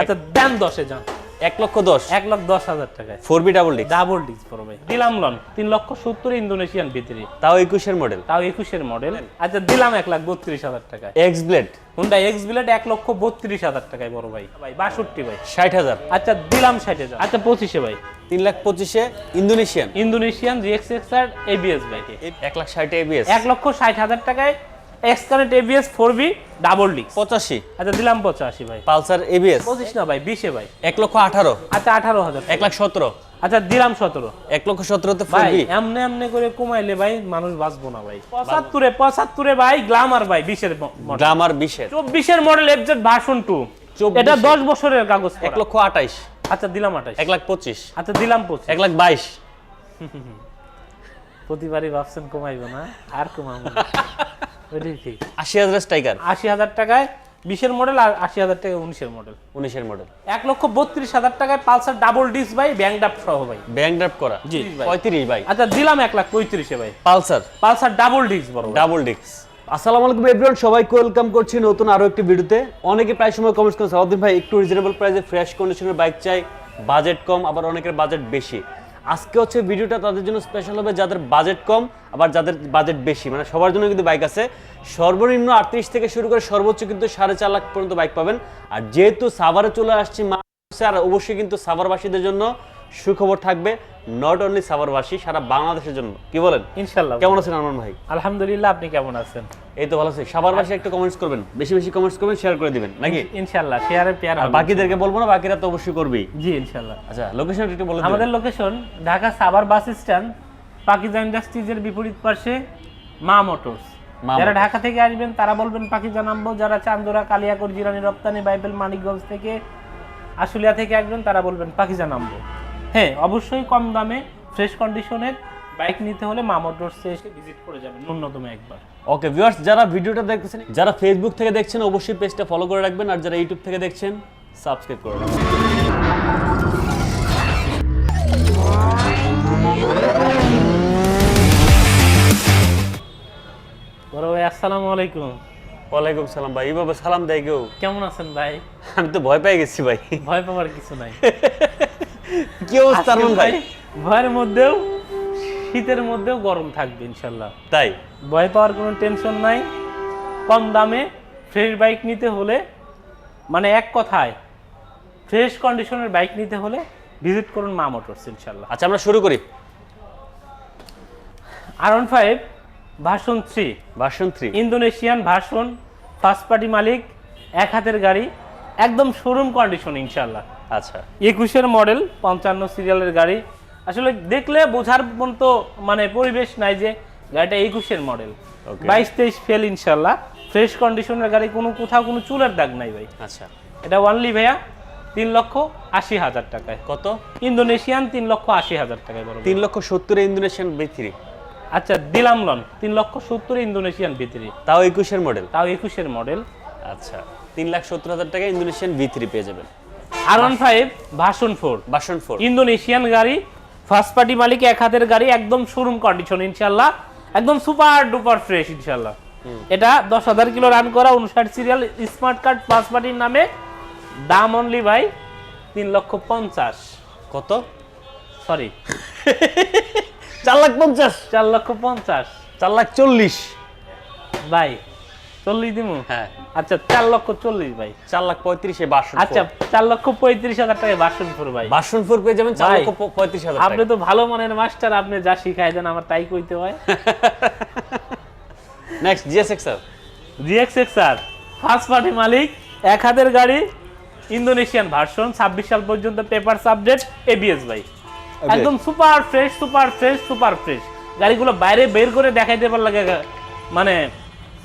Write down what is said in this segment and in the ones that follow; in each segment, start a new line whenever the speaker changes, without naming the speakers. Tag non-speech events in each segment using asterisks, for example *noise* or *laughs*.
আচ্ছা দেন দশে যান।
এক লক্ষ দশ।
এক লাখ দশ হাজার টাকায়।
Four V double disc
double disc পড়ো ভাই। দিলাম লন তিন লক্ষ সত্তর ইন্দোনেশিয়ান ভিতরে
তাও একুশের মডেল
তাও একুশের মডেল আচ্ছা দিলাম এক লাখ বত্রিশ হাজার টাকায়।
X Blade
Honda X Blade এক লক্ষ বত্রিশ হাজার টাকায় বড় ভাই। ভাই বাষট্টি ভাই।
ষাট হাজার।
আচ্ছা দিলাম ষাট হাজার। আচ্ছা পঁচিশে ভাই।
তিন লাখ পঁচিশে Indonesian.
Indonesian GX X R ABS বাইকে
এক লাখ ষাটে এবিএস
এক লক্ষ ষাট হাজার টাকায় এক্সকারেন্ট ABS four V double disc
পঁচাশি।
আচ্ছা দিলাম পঁচাশি ভাই।
পালসার এবিএস
পঁচিশ না ভাই বিশে ভাই।
এক লক্ষ আঠারো।
আচ্ছা আঠারো হাজার।
এক লাখ সতেরো।
আচ্ছা দিলাম সতেরো।
এক লক্ষ সতেরোতে ফোর
ভাই এমনি এমনি করে কমাইলে ভাই মানুষ বাঁচবো না ভাই। পঁচাত্তরে পঁচাত্তরে ভাই গ্লামার ভাই বিশের
গ্লামার বিশের।
চব্বিশের মডেল এফজেড ভার্সন টু
24
এটা দশ বছরের কাগজ
এক লক্ষ আঠাইশ।
আচ্ছা দিলাম আঠাশ
এক লাখ পঁচিশ।
আচ্ছা দিলাম পঁচিশ।
এক লাখ বাইশ।
প্রতিবারই ভাবছেন কমাইবো না? আর কমাবো *laughs*
আশি হাজার স্ট্রাইকার।
আশি হাজার টাকায় বিশের মডেল আর আশি হাজার টাকায় উনিশের মডেল
উনিশের মডেল
এক লক্ষ বত্রিশ হাজার টাকায় পালসার ডাবল ডিস ভাই ব্যাংক ডাপ সহ ভাই।
ব্যাংক ড্রাফ করা।
জি
পঁয়ত্রিশ ভাই।
আচ্ছা দিলাম এক লাখ পঁয়ত্রিশে ভাই।
পালসার।
পালসার ডাবল ডিস বড়
ডাবল ডিস্ক আসসালামু আলাইকুম এভরিওয়ান সবাইকে ওয়েলকাম করছি নতুন আরও একটি ভিডিওতে। অনেকে প্রায় সময় কমেন্টস করেন ভাই একটু রিজনেবল প্রাইসে ফ্রেশ কন্ডিশনের বাইক চাই বাজেট কম আবার অনেকের বাজেট বেশি। আজকে হচ্ছে ভিডিওটা তাদের জন্য স্পেশাল হবে যাদের বাজেট কম, আবার যাদের বাজেট বেশি। মানে সবার জন্য কিন্তু বাইক আছে। সর্বনিম্ন আটত্রিশ থেকে শুরু করে সর্বোচ্চ কিন্তু সাড়ে চার লাখ পর্যন্ত বাইক পাবেন। আর যেহেতু সাভারে চলে আসছি মা আর অবশ্যই কিন্তু সাভারবাসীদের জন্য সুখবর থাকবে। নট অনলি সাভারবাসী সারা বাংলাদেশের জন্য। কি বলেন?
ইনশাল্লাহ
কেমন আছেন আরমান ভাই?
আলহামদুলিল্লাহ আপনি কেমন আছেন?
এই তো ভালো আছি। সাভারবাসী একটু কমেন্টস করবেন। বেশি বেশি কমেন্টস করবেন শেয়ার করে দিবেন নাকি?
ইনশাল্লাহ শেয়ারে পেয়ার
আর বাকিদেরকে বলব না বাকিরা তো অবশ্যই করবেই।
জি ইনশাল্লাহ
আচ্ছা লোকেশন একটু বলে
আমাদের location Dhaka Savar bus stand Pakiza ইন্ডাস্ট্রিজের বিপরীত পাশে মা মোটরস। যারা ঢাকা থেকে আসবেন তারা বলবেন পাকিজা নামবো যারা চান্দোরা কালিয়াকর জিরানি রপ্তানি বাইবেল মানিকগঞ্জ থেকে আশুলিয়া থেকে আসবেন তারা বলবেন পাকিজা নামবো হ্যাঁ অবশ্যই কম দামে ফ্রেশ কন্ডিশনের বাইক নিতে হলে মা মোটরসে এসে ভিজিট করে যাবেন ন্যূনতম একবার।
ওকে ভিউয়ার্স যারা ভিডিওটা দেখতেছেন যারা ফেসবুক থেকে দেখছেন অবশ্যই পেজটা ফলো করে রাখবেন আর যারা ইউটিউব থেকে দেখছেন সাবস্ক্রাইব করে রাখবেন।
বড় ভাই আসসালামু আলাইকুম।
ওয়ালাইকুম সালাম ভাই এইভাবে সালাম দেয় কেউ?
কেমন আছেন ভাই?
আমি তো ভয় পেয়ে গেছি ভাই।
ভয় পাওয়ার কিছু নাই। *laughs*
কি অবস্থা আরমান ভাই?
ভয়ের মধ্যেও শীতের মধ্যেও গরম থাকবে ইনশাল্লাহ।
তাই?
ভয় পাওয়ার কোনো টেনশন নাই। কম দামে ফ্রেশ বাইক নিতে হলে মানে এক কথায় ফ্রেশ কন্ডিশনের বাইক নিতে হলে ভিজিট করুন মা মোটরস ইনশাল্লাহ।
আচ্ছা আমরা শুরু করি।
R one five version three
version three
Indonesian version first party মালিক এক হাতের গাড়ি একদম শোরুম কন্ডিশন ইনশাল্লাহ।
আচ্ছা।
একুশের মডেল পঞ্চান্ন সিরিয়ালের গাড়ি। আসলে দেখলে বোঝার মতো মানে পরিবেশ নাই যে গাড়িটা একুশের মডেল। বাইশ তেইশ ফেল ইনশাল্লাহ ফ্রেশ কন্ডিশনের গাড়ি কোনো কোথাও কোনো চুলের দাগ নাই ভাই।
আচ্ছা।
এটা ওয়ানলি ভাইয়া তিন লক্ষ আশি হাজার টাকায়।
কত?
ইন্দোনেশিয়ান তিন লক্ষ আশি হাজার টাকায় বড়
তিন লক্ষ সত্তরে ইন্দোনেশিয়ান বি থ্রি।
আচ্ছা দিলাম লন। তিন লক্ষ সত্তর ইন্দোনেশিয়ান ভিতরে
তাও একুশের মডেল?
তাও একুশের মডেল।
আচ্ছা। তিন লাখ সত্তর হাজার টাকা ইন্দোনেশিয়ান ভি থ্রি পেয়ে যাবেন।
R one five version four.
Version four.
Indonesian গাড়ি ফার্স্ট পার্টি মালিক এক হাতের গাড়ি একদম শোরুম কন্ডিশন ইনশাল্লাহ। একদম সুপার ডুপার ফ্রেশ ইনশাল্লাহ। এটা দশ হাজার কিলো রান করা উনষাট সিরিয়াল স্মার্ট কার্ড ফার্স্ট পার্টির নামে। দাম অনলি ভাই তিন লক্ষ পঞ্চাশ।
কত?
সরি *laughs*
চার লাখ পঞ্চাশ।
চার লক্ষ পঞ্চাশ।
চার লাখ চল্লিশ।
ভাই চল্লিশ দিমু?
হ্যাঁ।
আচ্ছা চার লক্ষ চল্লিশ ভাই।
চার লাখ পঁয়ত্রিশে বাসন
আচ্ছা চার লক্ষ পঁয়ত্রিশ হাজার টাকায় বাসন ফোর ভাই।
বাসন ফোর পেয়ে যাবেন চার লক্ষ পঁয়ত্রিশ হাজার
আপনি তো ভালো মানের মাস্টার আপনি যা শিখাই দেন আমার তাই কইতে হয়।
Next GSX sir
GSXR first party মালিক এক হাতের গাড়ি ইন্দোনেশিয়ান ভার্সন ছাব্বিশ সাল পর্যন্ত পেপার সাবজেক্ট এবিএস ভাই। একদম super fresh super fresh super fresh গাড়িগুলো বাইরে বের করে দেখাইতে পারলে মানে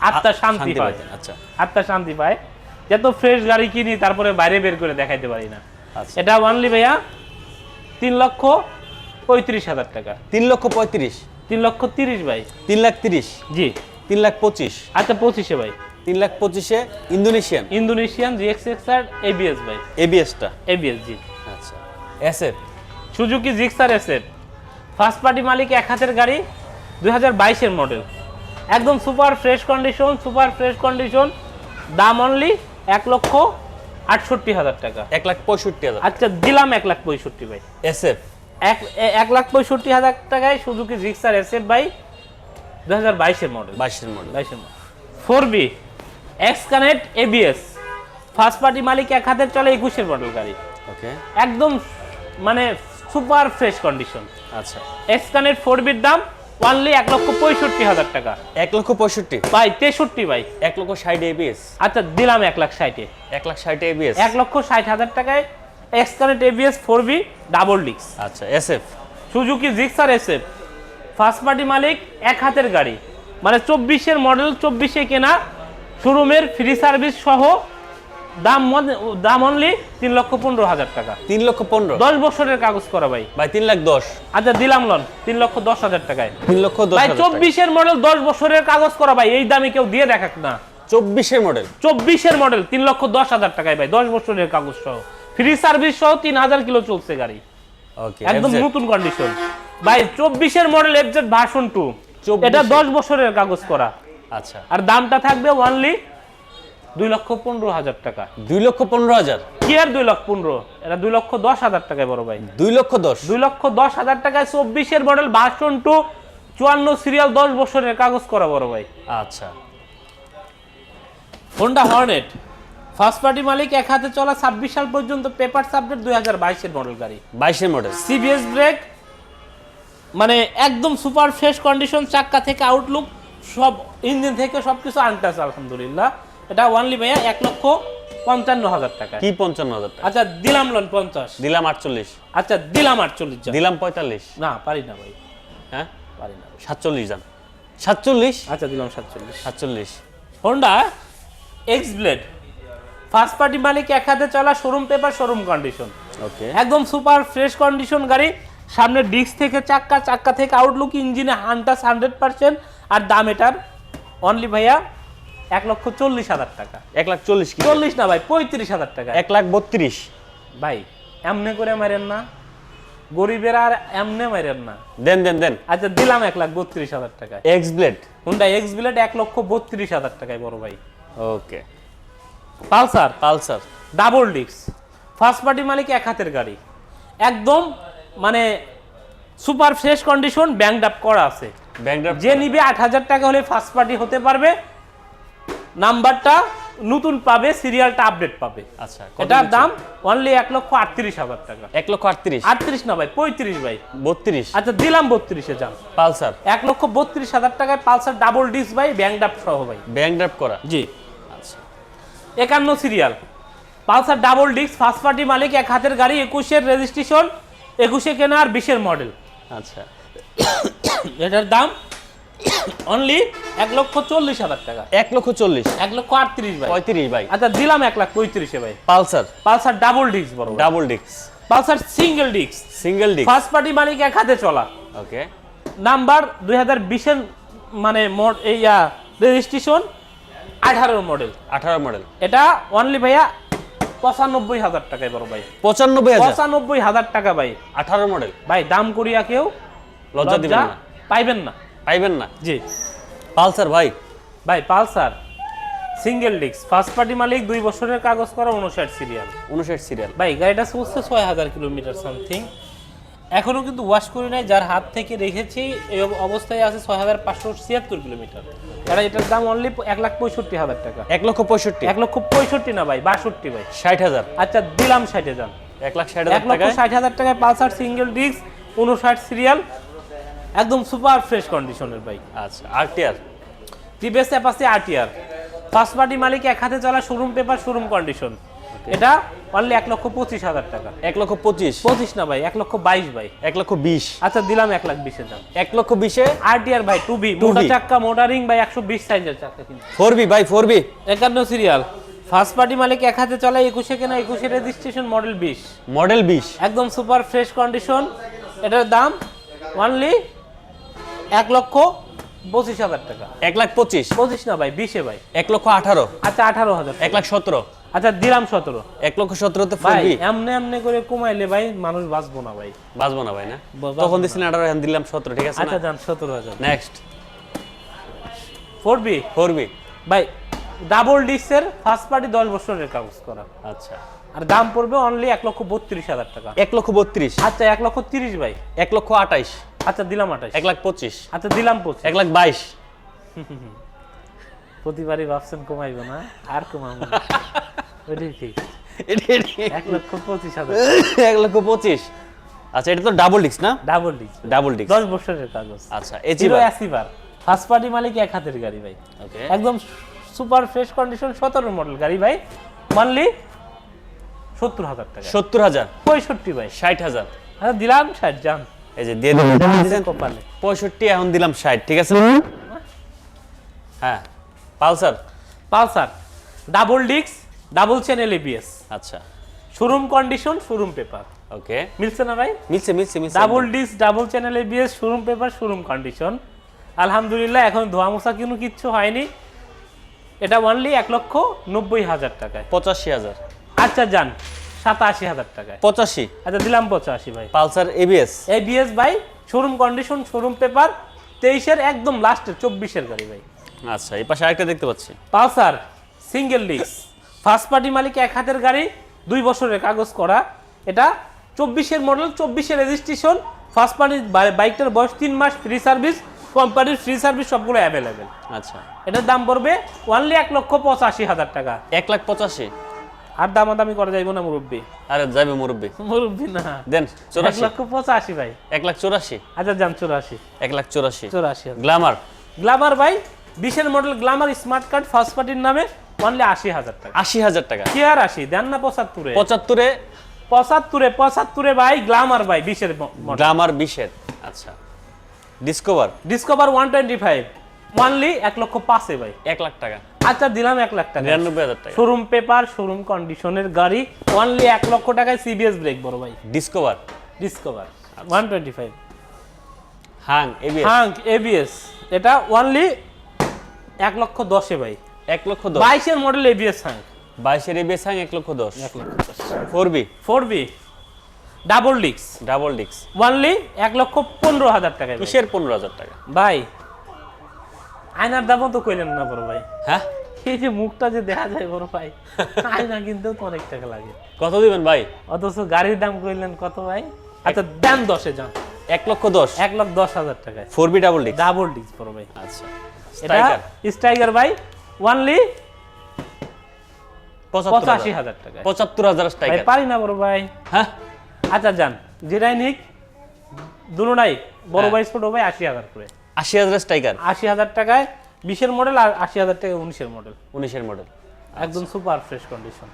আত্মা শান্তি হয়
আচ্ছা।
আত্মা শান্তি পায়। যত ফ্রেশ গাড়ি কিনি তারপরে বাইরে বের করে দেখাইতে পারি না।
আচ্ছা।
এটা ওয়ানলি ভাইয়া তিন লক্ষ পঁয়ত্রিশ হাজার টাকা।
তিন লক্ষ পঁয়ত্রিশ।
তিন লক্ষ তিরিশ ভাই।
তিন লাখ তিরিশ।
জি।
তিন লাখ পঁচিশ।
আচ্ছা পঁচিশে ভাই।
তিন লাখ পঁচিশে ইন্দোনেশিয়ান।
ইন্দোনেশিয়ান জিএক্সএক্সআর এবিএস ভাই।
এবিএসটা
এবিএস জি।
আচ্ছা। SF
Suzuki Gixxer SF first party মালিক এক হাতের গাড়ি দুই হাজার বাইশের মডেল একদম super fresh condition super fresh condition দাম অনলি এক লক্ষ আটষট্টি হাজার টাকা।
এক লাখ পঁয়ষট্টি হাজার।
আচ্ছা দিলাম এক লাখ পঁয়ষট্টি ভাই।
এস এফ
এক এক লাখ পঁয়ষট্টি হাজার টাকায় সুজুকি জিক্সার এসএফ বাই দু হাজার বাইশের মডেল
বাইশের মডেল
বাইশের model four V X connect ABS first party মালিক এক হাতের চলে একুশের মডেল গাড়ি।
ওকে।
একদম মানে সুপার ফ্রেশ কন্ডিশন।
আচ্ছা।
এক্স কানেক্ট ফোর বির দাম অনলি এক লক্ষ পঁয়ষট্টি হাজার টাকা।
এক লক্ষ পঁয়ষট্টি?
ভাই তেষট্টি ভাই।
এক লক্ষ ষাট এবিএস
আচ্ছা দিলাম এক লাখ ষাটে
এক লাখ ষাট এবিএস
এক লক্ষ ষাট হাজার টাকায় X connect ABS four V double ডিক্স
আচ্ছা S F
Suzuki Gixxer SF first party মালিক এক হাতের গাড়ি। মানে চব্বিশের মডেল চব্বিশে কেনা। শোরুমের ফ্রি সার্ভিস সহ দাম দাম অনলি তিন লক্ষ পনেরো হাজার টাকা।
তিন লক্ষ পনেরো?
দশ বছরের কাগজ করা ভাই।
ভাই তিন লাখ দশ।
আচ্ছা দিলাম লন তিন লক্ষ দশ হাজার টাকায়।
তিন লক্ষ দশ
ভাই চব্বিশের মডেল দশ বছরের কাগজ করা ভাই এই দামে কেউ দিয়ে দেখাক না।
চব্বিশের মডেল
চব্বিশের মডেল তিন লক্ষ দশ হাজার টাকায় ভাই দশ বছরের কাগজ সহ। ফ্রি সার্ভিস সহ তিন হাজার কিলো চলছে গাড়ি। একদম নতুন কন্ডিশন ভাই চব্বিশের মডেল এফজেড ভার্সন টু এটা দশ বছরের কাগজ করা।
আচ্ছা।
আর দামটা থাকবে অনলি দুই লক্ষ পনেরো হাজার টাকা।
দুই লক্ষ পনেরো হাজার?
কি আর দুই লক্ষ পনেরো? এটা দুই লক্ষ দশ হাজার টাকায় বড় ভাই।
দুই লক্ষ দশ?
দুই লক্ষ দশ হাজার টাকায় চব্বিশের মডেল ভার্সন টু চুয়ান্ন সিরিয়াল দশ বছরের কাগজ করা বড় ভাই।
আচ্ছা।
হোন্ডা হর্নেট ফার্স্ট পার্টি মালিক এক হাতে চলা ছাব্বিশ সাল পর্যন্ত পেপার সাবজেক্ট দুই হাজার বাইশের মডেল গাড়ি।
বাইশের মডেল
সিবিএস ব্রেক মানে একদম সুপার ফ্রেশ কন্ডিশন চাক্কা থেকে আউটলুক সব ইঞ্জিন থেকে সব কিছু আনটাচ আলহামদুলিল্লাহ। এটা ওয়ানলি ভাইয়া এক লক্ষ পঞ্চান্ন হাজার টাকা।
কি পঞ্চান্ন হাজার টাকা?
আচ্ছা দিলাম লোন পঞ্চাশ।
দিলাম আটচল্লিশ।
আচ্ছা দিলাম আটচল্লিশ
দিলাম পঁয়তাল্লিশ।
না পারি না ভাই।
হ্যাঁ?
পারি না
সাতচল্লিশ যান সাতচল্লিশ?
আচ্ছা দিলাম সাতচল্লিশ।
সাতচল্লিশ।
Honda X Blade first party মালিক এক হাতে চলা showroom paper showroom condition
okay
একদম সুপার ফ্রেশ কন্ডিশন গাড়ি। সামনে ডিস্ক থেকে চাক্কা চাক্কা থেকে আউটলুক ইঞ্জিনে হান্টাস হান্ড্রেড পার্সেন্ট আর দাম এটার অনলি ভাইয়া এক লক্ষ চল্লিশ হাজার টাকা।
এক লাখ চল্লিশ কি
চল্লিশ না ভাই পঁয়ত্রিশ হাজার টাকা।
এক লাখ বত্রিশ।
ভাই এমনে করে মারেন না। গরিবের আর এমনে মারেন না।
দেন দেন দেন।
আচ্ছা দিলাম এক লাখ বত্রিশ হাজার টাকায়
X Blade
Honda X Blade এক লক্ষ বত্রিশ হাজার টাকায় বড় ভাই।
ওকে।
পালসার?
পালসার।
ডাবল ডিক্স ফার্স্ট পার্টি মালিক এক হাতের গাড়ি। একদম মানে super fresh condition bank up করা আছে।
ব্যাংকড্রাফট
যে নিবে আট হাজার টাকা হলে ফার্স্ট পার্টি হতে পারবে। নাম্বারটা নতুন পাবে সিরিয়ালটা আপডেট পাবে।
আচ্ছা
এটার দাম অনলি এক লক্ষ আটত্রিশ হাজার টাকা।
এক লক্ষ আটত্রিশ?
আটত্রিশ না ভাই পঁয়ত্রিশ ভাই।
বত্রিশ?
আচ্ছা দিলাম বত্রিশে যান।
পালসার?
এক লক্ষ বত্রিশ হাজার টাকায় পালসার ডাবল ডিস্ক ভাই ব্যাংক আপ সহ ভাই।
ব্যাংক ড্রাফট করা?
জি।
আচ্ছা।
একান্ন serial Pulsar double disc first party মালিক এক হাতের গাড়ি একুশের রেজিস্ট্রেশন একুশে কেনা আর বিশের মডেল
আচ্ছা।
এটার দাম *coughs* অনলি এক লক্ষ চল্লিশ হাজার টাকা।
এক লক্ষ চল্লিশ।
এক লক্ষ আটত্রিশ ভাই।
পঁয়ত্রিশ ভাই।
আচ্ছা দিলাম এক লাখ পঁয়ত্রিশে ভাই।
পালসার।
পালসার ডাবল ডিস্ক বড়
ডাবল ডিক্স
পালসার সিঙ্গেল ডিস্ক
সিঙ্গেল ডিক্স
ফার্স্ট পার্টি মালিক এক হাতে চলা।
ওকে
নাম্বার দুই হাজার বিশের মানে এই রেজিস্ট্রেশন আঠারো মডেল
আঠারো মডেল
এটা অনলি ভাইয়া পঁচানব্বই হাজার টাকায় বড় ভাই।
পঁচানব্বই
পঁচানব্বই হাজার টাকা ভাই।
আঠারো মডেল
ভাই দাম করিয়া কেউ
লজ্জা দিবেন
পাইবেন না।
পাইবেন না?
জি।
পালসার ভাই।
ভাই Pulsar. Single disc first party মালিক দুই বছরের কাগজ করা উনষাট সিরিয়াল
উনষাট সিরিয়াল
ভাই গাড়িটা চলছে ছয় হাজার কিলোমিটার সামথিং এখনও কিন্তু ওয়াশ করি নাই যার হাত থেকে রেখেছি এই অবস্থায় আছে ছয় হাজার পাঁচশো ছিয়াত্তর কিলোমিটার। তারা এটার দাম অনলি এক লাখ পঁয়ষট্টি হাজার টাকা।
এক লক্ষ পঁয়ষট্টি।
এক লক্ষ পঁয়ষট্টি না ভাই বাষট্টি ভাই।
ষাট হাজার।
আচ্ছা দিলাম ষাটে যান।
এক লাখ ষাট
এক
হাজার
লক্ষ ষাট হাজার টাকায় পালসার সিঙ্গেল ডিস্ক উনষাট সিরিয়াল একদম সুপার ফ্রেশ কন্ডিশনের বাইক।
আচ্ছা RTR
TVS Apache RTR first party মালিক এক হাতে চলা শোরুম পেপার শোরুম কন্ডিশন এটা অনলি এক লক্ষ পঁচিশ হাজার টাকা।
এক লক্ষ পঁচিশ?
পঁচিশ না ভাই এক লক্ষ বাইশ ভাই।
এক লক্ষ বিশ।
আচ্ছা দিলাম এক লাখ বিশের দাম।
এক লক্ষ বিশে?
আরটিআর ভাই টু বি
2B
মোটা চাক্কা মোটারিং ভাই একশো বিশ সাইজের চাক্কা কিন্তু।
ফোর বি ভাই ফোর বি।
একান্ন সিরিয়াল ফার্স্ট পার্টি মালিক এক হাতে চলা একুশে কেনা একুশে রেজিস্ট্রেশন মডেল বিশ।
মডেল বিশ।
একদম সুপার ফ্রেশ কন্ডিশন এটার দাম অনলি এক লক্ষ পঁচিশ হাজার টাকা।
এক লাখ পঁচিশ?
পঁচিশ না ভাই বিশে ভাই।
এক লক্ষ আঠারো?
আচ্ছা আঠারো হাজার
এক লাখ সতেরো?
আচ্ছা দিলাম সতেরো।
এক লক্ষ সতেরোতে ফোর
ভাই এমনে এমনে করে কমাইলে ভাই মানুষ বাঁচবো না ভাই।
বাঁচবো না ভাই না? তখন
না।
দিচ্ছিলেন আঠারো দিলাম সতেরো ঠিক আছে
আচ্ছা যান সতেরো হাজার।
Next
four V
four V
ভাই ডাবল ডিস্কের ফার্স্ট পার্টি দশ বছরের কাগজ করা।
আচ্ছা।
আর দাম পড়বে অনলি এক লক্ষ বত্রিশ হাজার টাকা।
এক লক্ষ বত্রিশ।
আচ্ছা এক লক্ষ তিরিশ ভাই।
এক লক্ষ আঠাইশ।
আচ্ছা দিলাম আঠাশ।
এক লাখ পঁচিশ।
আচ্ছা দিলাম পঁচিশ।
এক লাখ বাইশ।
প্রতিবারই ভাবছেন কমাইবো না? আর কমাবো না। ওইটাই ঠিক। এক লক্ষ পঁচিশ হাজার।
এক লক্ষ পঁচিশ। আচ্ছা এটা তো ডাবল ডিস্ক না?
ডাবল ডিস্ক
ডাবল ডিস্ক
দশ বছরের কাগজ।
আচ্ছা
zero
achiever
achiever first party মালিক এক হাতের গাড়ি ভাই।
ওকে।
একদম সুপার ফ্রেশ কন্ডিশন সতেরো মডেল গাড়ি ভাই। মানলি সত্তর হাজার টাকা।
সত্তর হাজার।
পঁয়ষট্টি ভাই।
ষাট হাজার।
হ্যাঁ দিলাম ষাট যান।
এই যে দিয়ে দিলেন
কপালে
পঁয়ষট্টি এখন দিলাম ষাট ঠিক আছে? হ্যাঁ। পালসার?
পালসার। ডাবল ডিক্স ডাবল চ্যানেল এবিএস
আচ্ছা।
Showroom condition showroom paper
okay
মিলছে না ভাই?
মিলছে মিলছে মিলছে।
Double disc double channel ABS showroom paper showroom condition আলহামদুলিল্লাহ এখন ধোয়া মোছা কিন্তু কিচ্ছু হয়নি। এটা অনলি এক লক্ষ নব্বই হাজার টাকায়।
পঁচাশি হাজার।
আচ্ছা যান। সাতাশি হাজার টাকায়।
পঁচাশি?
আচ্ছা দিলাম পঁচাশি ভাই।
পালসার এবিএস
এবিএস ভাই শোরুম কন্ডিশন শোরুম পেপার তেইশের একদম লাস্টের চব্বিশের গাড়ি ভাই।
আচ্ছা এই পাশে আরেকটা দেখতে পাচ্ছি।
Pulsar single disc first party মালিক এক হাতের গাড়ি দুই বছরের কাগজ করা। এটা চব্বিশের মডেল চব্বিশের রেজিস্ট্রেশন ফার্স্ট পার্টি বাইকটার বয়স তিন মাস ফ্রি সার্ভিস কোম্পানির ফ্রি সার্ভিস সবগুলো অ্যাভেলেবেল
আচ্ছা।
এটার দাম পড়বে ওনলি এক লক্ষ পঁচাশি হাজার টাকা।
এক লাখ পঁচাশি?
আর দামাদামি করা যাইব না মুরব্বী?
আরে যাবে মুরব্বী।
মুরব্বী না।
দেন চৌরাশি।
লক্ষ পঁচাশি ভাই।
এক লাখ চৌরাশি।
আচ্ছা যান চৌরাশি।
এক লাখ চৌরাশি।
চৌরাশি
গ্লামার।
গ্লামার ভাই বিশের model Glamour smart card first পার্টির নামে অনলি আশি হাজার টাকা।
আশি হাজার টাকা।
কি আর আশি? দেন না পঁচাত্তরে।
পঁচাত্তরে?
পঁচাত্তরে পঁচাত্তরে ভাই গ্লামার ভাই বিশের
গ্লামার বিশের। আচ্ছা। Discover
Discover one twenty five only এক লক্ষ পাঁচে ভাই।
এক লাখ টাকা।
আচ্ছা দিলাম এক লাখ টাকা।
নিরানব্বই হাজার টাকা।
শোরুম পেপার শোরুম কন্ডিশনের গাড়ি ওয়ানলি এক লক্ষ টাকায় সিবিএস ব্রেক বড় ভাই।
Discover
Discover one twenty five
Hunk ABS
Hunk ABS এটা ওয়ানলি এক লক্ষ দশে ভাই।
এক লক্ষ দশ।
বাইশের মডেল এবিএস হাঙ্ক
বাইশের এবিএস হাং এক লক্ষ দশ।
এক লক্ষ দশ।
Four B
four B double ডিক্স
ডাবল ডিক্স
ওয়ানলি এক লক্ষ পনেরো হাজার টাকায় ভাই।
কিসের পনেরো হাজার টাকা?
ভাই আয়নার দামও তো কইলেন না বড় ভাই।
হ্যাঁ?
এই যে মুখটা যে দেখা যায় বড় ভাই *laughs* আয়না কিনতেও তো অনেক টাকা লাগে।
কত দিবেন ভাই?
অথচ গাড়ির দাম কইলেন কত ভাই? আচ্ছা দেন দশে যান।
এক লক্ষ দশ?
এক লাখ দশ হাজার টাকায়।
ফোর বি ডাবল ডিক্স
ডাবল ডিস্ক বড় ভাই।
আচ্ছা।
এটা
স্ট্রাইকার
স্ট্রাইকার ভাই ওয়ানলি পঁচাশি
হাজার
টাকা
পঁচাত্তর হাজার স্ট্রাইকার
পারি না বড় ভাই।
হ্যাঁ?
আচ্ছা যান। যেটাই নিক দুটোটাই বড়
হ্যাঁ।
ভাই ছোট ভাই আশি হাজার করে।
আশি হাজার স্ট্রাইকার?
আশি হাজার টাকায় বিশের মডেল আর আশি হাজার টাকায় উনিশের মডেল
উনিশের মডেল
একদম super fresh condition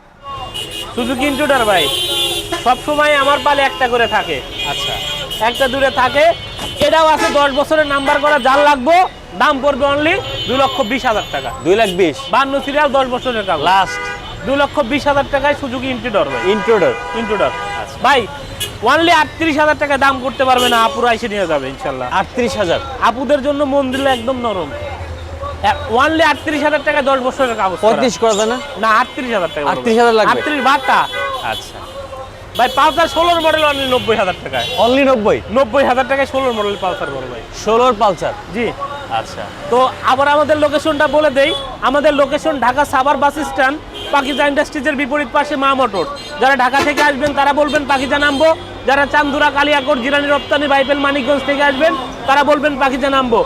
Suzuki Intruder ভাই সব সময় আমার পালে একটা করে থাকে।
আচ্ছা।
একটা দূরে থাকে এটাও আছে দশ বছরের নাম্বার করা জাল লাগবো দাম পড়বে অনলি দুই লক্ষ বিশ হাজার টাকা।
দুই লাখ বিশ।
বান্ন সিরিয়াল দশ বছরের কাগজ।
লাস্ট
দুই লক্ষ বিশ হাজার টাকায় সুজুকি ইন্ট্রুডার ভাই।
ইন্ট্রোডার
ইন্ট্রুডার ভাই ওনলি আটত্রিশ হাজার টাকা দাম করতে পারবে না আপুরা এসে নিয়ে যাবে ইনশাল্লাহ।
আটত্রিশ হাজার।
আপুদের জন্য মন দিলে একদম নরম। ওয়ানলি আটত্রিশ হাজার টাকা দশ বছরের কাগজ
পঁয়ত্রিশ করা যায় না?
না আটত্রিশ হাজার টাকা
38,000 লাগবে?
আটত্রিশ বারটা।
আচ্ছা।
ভাই পালসার ষোলোর মডেল অনলি নব্বই হাজার টাকায়।
অনলি নব্বই?
নব্বই হাজার টাকায় ষোলোর মডেল পালসার বড় ভাই।
ষোলোর পালসার?
জি।
আচ্ছা।
তো আবার আমাদের লোকেশনটা বলে দেই। আমাদের location Dhaka Savar bus stand Pakiza ইন্ডাস্ট্রিজের বিপরীত পাশে মা মোটর। যারা ঢাকা থেকে আসবেন তারা বলবেন পাকিজা নামবো। যারা চান্দুরা কালিয়াকোট জিরানি রপ্তানি বাইপেল মানিকগঞ্জ থেকে আসবেন তারা বলবেন পাকিজা নামবো।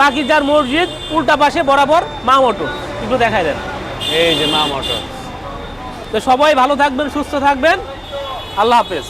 পাকিজার মসজিদ উল্টা পাশে বরাবর মা মোটর। একটু দেখাই দেন।
এই যে মা মোটর।
তো সবাই ভালো থাকবেন সুস্থ থাকবেন। আল্লাহ হাফেজ।